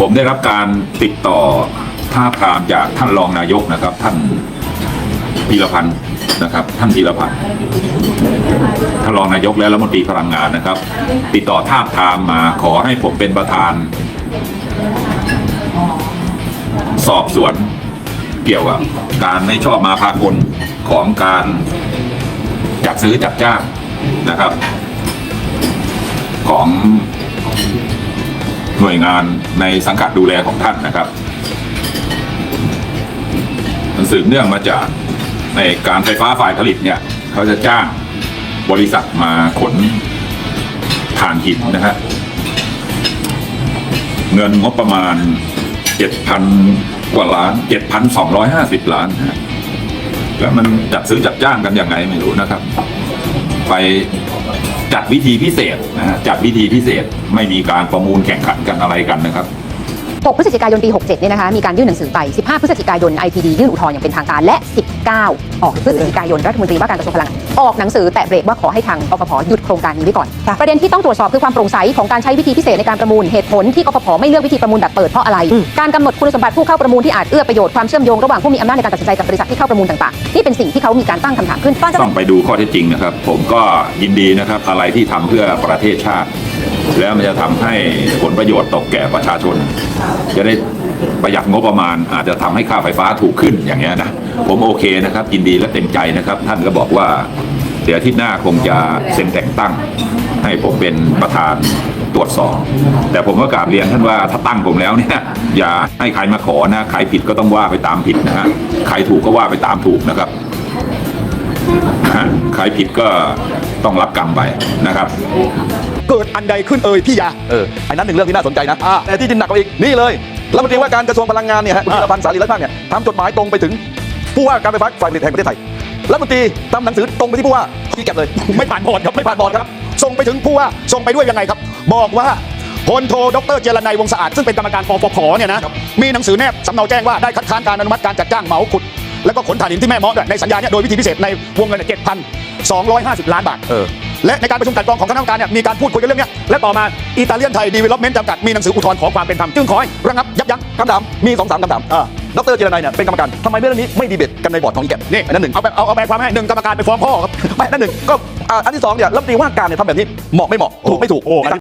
ผมได้รับการติดต่อท้าทามจากท่านรองนายกนะครับ ท่านพีรพันธ์นะครับ ท่านพีรพันธ์ท่านรองนายกและรัฐมนตรีพลังงานนะครับ ติดต่อท้าทามมาขอให้ผมเป็นประธาน สอบสวนเกี่ยวกับการไม่ชอบมาพากลของการจัดซื้อจัดจ้างนะครับ ของ น่วยงานในสังกัดดูแลของท่านนะครับ มันสืบเนื่องมาจากในการไฟฟ้าฝ่ายผลิตเนี่ย เขาจะจ้างบริษัทมาขนถ่านหินนะฮะเงินงบประมาณเจ็ดพันกว่าล้านเจ็ดพันสองร้อยห้าสิบล้านนะฮะแล้วมันจัดซื้อจัดจ้างกันยังไงไม่รู้นะครับ ไป จัดวิธีพิเศษนะฮะจัดวิธีพิเศษไม่มีการประมูลแข่งขันกันอะไรกันนะครับ 6 พฤศจิกายนปี 67 เนี่ยนะคะ มีการยื่นหนังสือไป 15 พฤศจิกายน IPD ยื่นอุทธรณ์อย่างเป็นทางการ และ 19 ออกพฤศจิกายน รัฐมนตรีว่าการกระทรวงพลังงานออกหนังสือแตะเบรกว่าขอให้ทางกฟผหยุดโครงการนี้ไว้ก่อนค่ะประเด็นที่ต้องตรวจสอบคือความโปร่งใสของการใช้วิธีพิเศษในการประมูล เหตุผลที่กฟผไม่เลือกวิธีประมูลแบบเปิดเพราะอะไร การกำหนดคุณสมบัติผู้เข้าประมูลที่อาจเอื้อประโยชน์ความเชื่อมโยงระหว่างผู้มีอำนาจในการตัดสินใจกับบริษัทที่เข้าประมูลต่างๆ นี่เป็นสิ่งที่เขามีการตั้งคำถามขึ้นต้องไปดูข้อเท็จจริงนะครับ ผมก็ยินดีนะครับอะไรที่ทำเพื่อประเทศชาติ แล้วมันจะทำให้ผลประโยชน์ตกแก่ประชาชน จะได้ประหยัดงบประมาณ อาจจะทำให้ค่าไฟฟ้าถูกขึ้นอย่างเงี้ยนะผมโอเคนะครับยินดีและเต็มใจนะครับ ท่านก็บอกว่าเดี๋ยวอาทิตย์หน้าคงจะเซ็นแต่งตั้ง ให้ผมเป็นประธานตรวจสอบ แต่ผมก็กราบเรียนท่านว่าถ้าตั้งผมแล้วเนี่ยอย่าให้ใครมาขอนะใครผิดก็ต้องว่าไปตามผิดนะฮะใครถูกก็ว่าไปตามถูกนะครับนะฮะใครผิดก็ต้องรับกรรมไปนะครับ เกิดอันใดขึ้นเอ่ยพี่ยาเออไอ้นั้นหนึ่งเรื่องที่น่าสนใจนะ อ่า แต่ที่จินหนักกว่าอีกนี่เลยรัฐมนตรีว่าการกระทรวงพลังงานเนี่ยฮะคุณอ่าธีรพันธ์สารีรัตน์ภาคเนี่ยทำจดหมายตรงไปถึงผู้ว่าการไฟฟ้าฝ่ายผลิตแห่งประเทศไทยรัฐมนตรีทำหนังสือตรงไปที่ผู้ว่าที่แก็บเลย ไม่ผ่านบอร์ดครับไม่ผ่านบอร์ดครับส่งไปถึงผู้ว่าส่งไปด้วยยังไงครับ บอกว่าพลโทดรเจรนัยวงศ์สะอาดซึ่งเป็นกรรมการปปพเนี่ยนะมีหนังสือแนบสำเนาแจ้งว่าได้คัดค้านการอนุมัติการจัดจ้างเหมาขุด แล้วก็ขนถ่านหินที่แม่เมาะด้วยในสัญญาเนี่ยโดยวิธีพิเศษในวงเงินเจ็ดพันสองร้อยห้าสิบล้านบาทเออ และในการประชุมกลันกรองของคณะกรรมการเนี่ยมีการพูดคุยกันเรื่องเนี้ยและต่อมาอิตาเลียนไทยดีเวล็อปเมนต์จำกัดมีหนังสืออุทธรณ์ขอความเป็นธรรมจึงขอให้ระงับยับยั้งคำถามมีสองสามคำถามอ่าดรเจรนัยเนี่ยเป็นกรรมการทำไมเรื่องนี้ไม่ดีเบตกันในบอร์ดของอีแกบนี่อันนั้นหนึ่งเอาแบบเอาเอาแบบความให้หนึ่งกรรมการไปฟ้องพ่อครับไม่อันนั่นหนึ่งก็อ่าอันที่สองเนี่ยรัฐมนตรีว่าการเนี่ยทำแบบนี้เหมาะไม่เหมาะถูกไม่ถูกโอ้อันนี้